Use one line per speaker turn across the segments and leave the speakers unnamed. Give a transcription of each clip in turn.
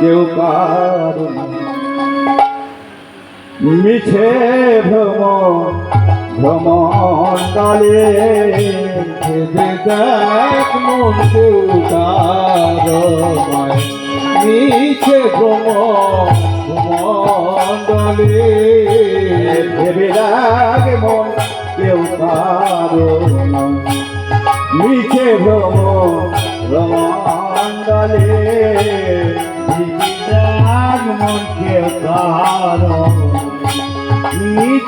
কেউ কারণ মিছে ভ্রম কেউ কারণ মিছে ভ্রম ভ্রমণ্ডলে ভেবে মন কেউ কারণ মিছে ভ্রম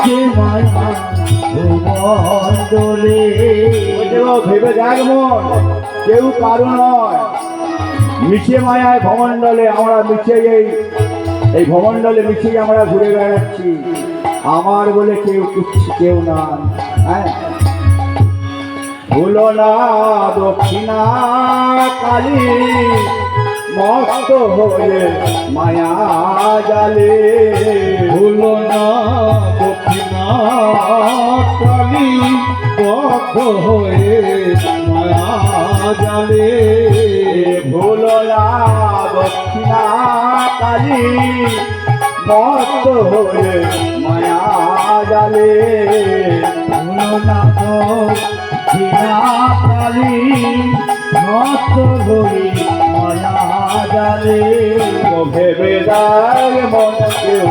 মিছে মায়া ভ্রমণ্ডলে ভেবে দেখ মন কেউ কারণ নয় মিছে মায়ায় ভ্রমণ্ডলে আমরা মিছে এই এই ভ্রমণ্ডলে মিছেই আমরা ঘুরে বেড়াচ্ছি আমার বলে কেউ কেউ না হ্যাঁ ভুলো না দক্ষিণা কালী মস্ত হয়ে মায়া জালে ভুলো না কালী মস্ত হয়ে মায়া জালে ভুলো না দক্ষিণা কালী মস্ত হয়ে মায়া জালে ভুলো না দক্ষিণা কালী মায়া জালে ভেবে কেউ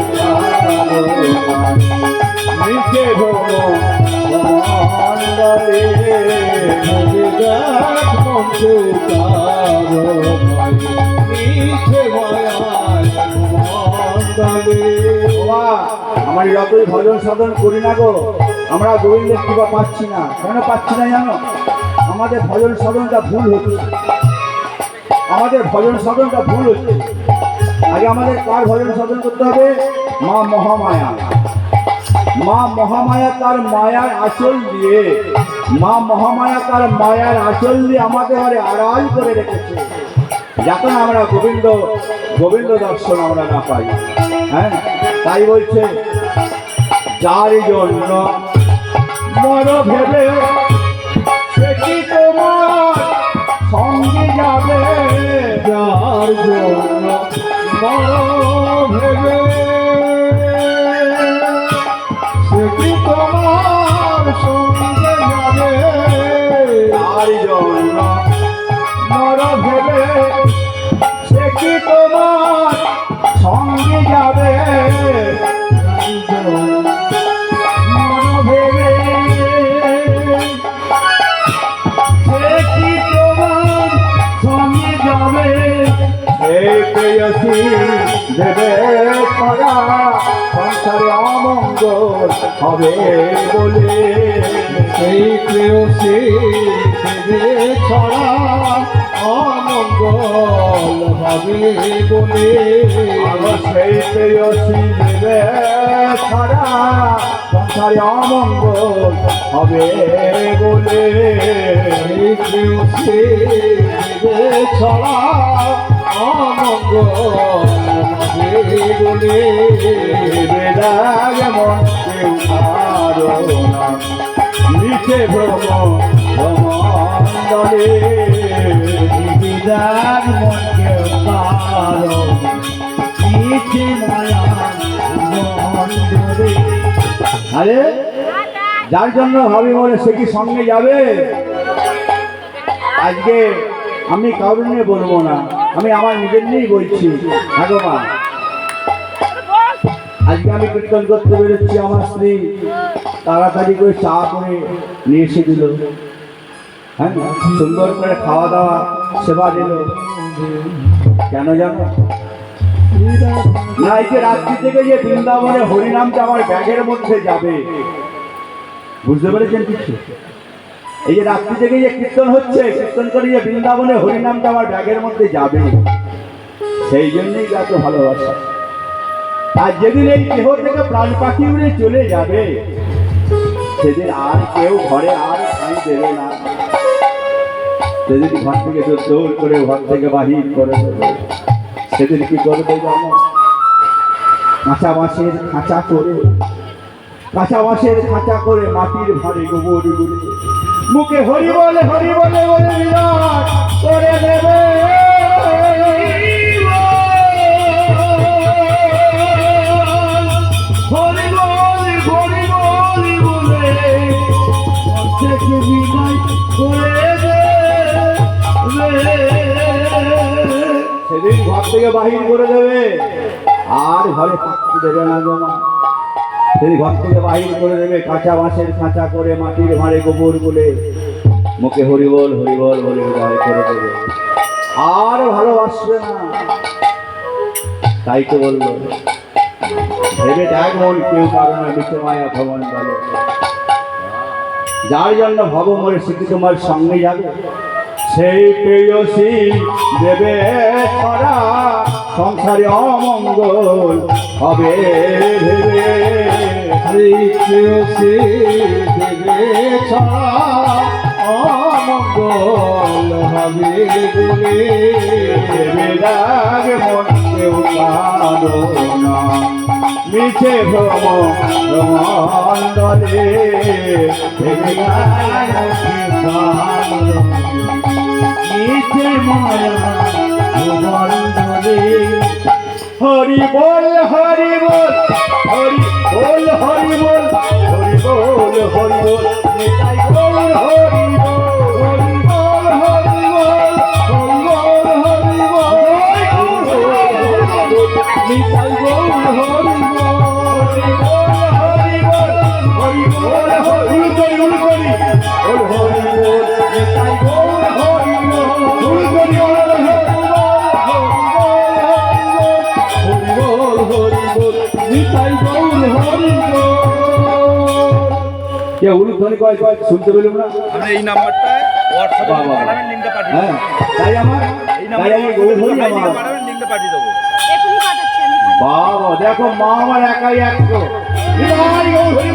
আমার যতই ভজন সাধন করি না গো। আমরা গোবিন্দের কৃপা পাচ্ছি না। কেন পাচ্ছি না জানো? আমাদের ভজন সাধনটা ভুল হচ্ছে। আমাদের ভজন সাধনটা ভুল হচ্ছে। আগে আমাদের কার ভজন সাধন করতে হবে? মা মহামায়া। মা মহামায়া তার মায়ার আঁচল দিয়ে, মা মহামায়া তার মায়ার আঁচল দিয়ে আমাদের ঘরে আড়াল করে রেখেছে। যাতে আমরা গোবিন্দ গোবিন্দ দর্শন আমরা না পাই হ্যাঁ? তাই বলছে যার জন্য মর ভেবে সে কি তোমার সঙ্গে যাবে? যার জন্য মর ভেবে তোমার সঙ্গে যাবে। দেবে করা সংসারে অমঙ্গল হবে বলে। সেই প্রেয়সী ছড়া অমঙ্গল হবে বলে সেই প্রেয়সী দেবে ছড়া সংসারে অমঙ্গল হবে বলে ছড়া অমঙ্গল বলে বেদাগ মন কেউ মন আরে? যার জন্য ভাবি বলে সে কি সঙ্গে যাবে? আজকে আমি নিয়ে বলব না। আমি আমার নিজের নিয়েই বলছি। ভগবান আজকে আমি কীর্তন করতে বেরোচ্ছি আমার স্ত্রী। তাড়াতাড়ি করে চা করে নিয়ে এসে দিল। হ্যাঁ সুন্দর করে খাওয়া দাওয়া, সেবা দিল। কেন জানো? না, এই যে রাত্রি থেকে যে বৃন্দাবনে হরিনামটা আমার ব্যাগের মধ্যে যাবে। বুঝতে পেরেছেন কিছু? এই যে রাত্রি থেকে যে কীর্তন হচ্ছে, কীর্তন করে যে বৃন্দাবনে হরিনামটা আমার ব্যাগের মধ্যে যাবে। সেই জন্যই এত ভালোবাসা। আর যেদিন এই দেহ থেকে প্রাণ পাখি উড়ে চলে যাবে, সেদিন আর কেউ ঘরে আর ঠাঁই দেবে না। সেদিন ঘর থেকে তো দৌড় করে ঘর থেকে বাহির করে দেবে। সেদিন কি করবে জানো? কাঁচা বাঁশের খাঁচা করে কাঁচা বাঁশের খাঁচা করে মাটির ভারে গোবর গুলে, মুখে হরি বলে হরি বলে বলে বিরাট করে দেবে। সেদিন ঘর থেকে বাহির করে দেবে, আর ঘরে থাকতে দেবে না গো মা সেদিন ঘর থেকে বাহির করে দেবে, কাঁচা বাঁশের খাঁচা করে মাটির ভাঁড়ে গোবর বলে মুখে হরিবল হরিবল বলে গায়ে করে দেবে। আর ভালোবাসবে না। তাই তো বলল, ভেবে দেখ মন, কেউ কারও না বিচে মায়া ভবন বলে। যার জন্য ভব মরে স্মৃতি তোমার সঙ্গে যাবে? সেই প্রেয়সী দেবে ছড়া সংসারে অমঙ্গল হবে ভেবে। সেই প্রেয়সী দেবে ছড়া অমঙ্গল হবে ভেবে। ভেবে রাগ মিছে মায়া হরি বল হরি বল হরি বল হরি বল হরি বল হরি বল হরি বল হরি বল হরি বল হরি বল হরি বল হরি বল গৌর হরি কয় কয় শুনতে পেলাম না।
আপনি এই নাম্বারটায় হোয়াটসঅ্যাপে
বাবা।
পাঠাবেন লিঙ্কটা পাঠিয়ে
হ্যাঁ তাই আমার
এই
তাই গৌর হরি
নাম্বারে
আমার।
পাঠাবেন পাঠিয়ে দেবো।
এখনই পাঠাচ্ছি আমি
বাবা দেখো মা আমার একাই একশো নিতাই গৌর হরি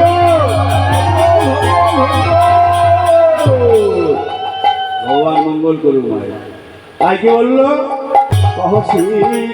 ভগবান মঙ্গল করুন মায়ের। তাই কি বলল? কহসি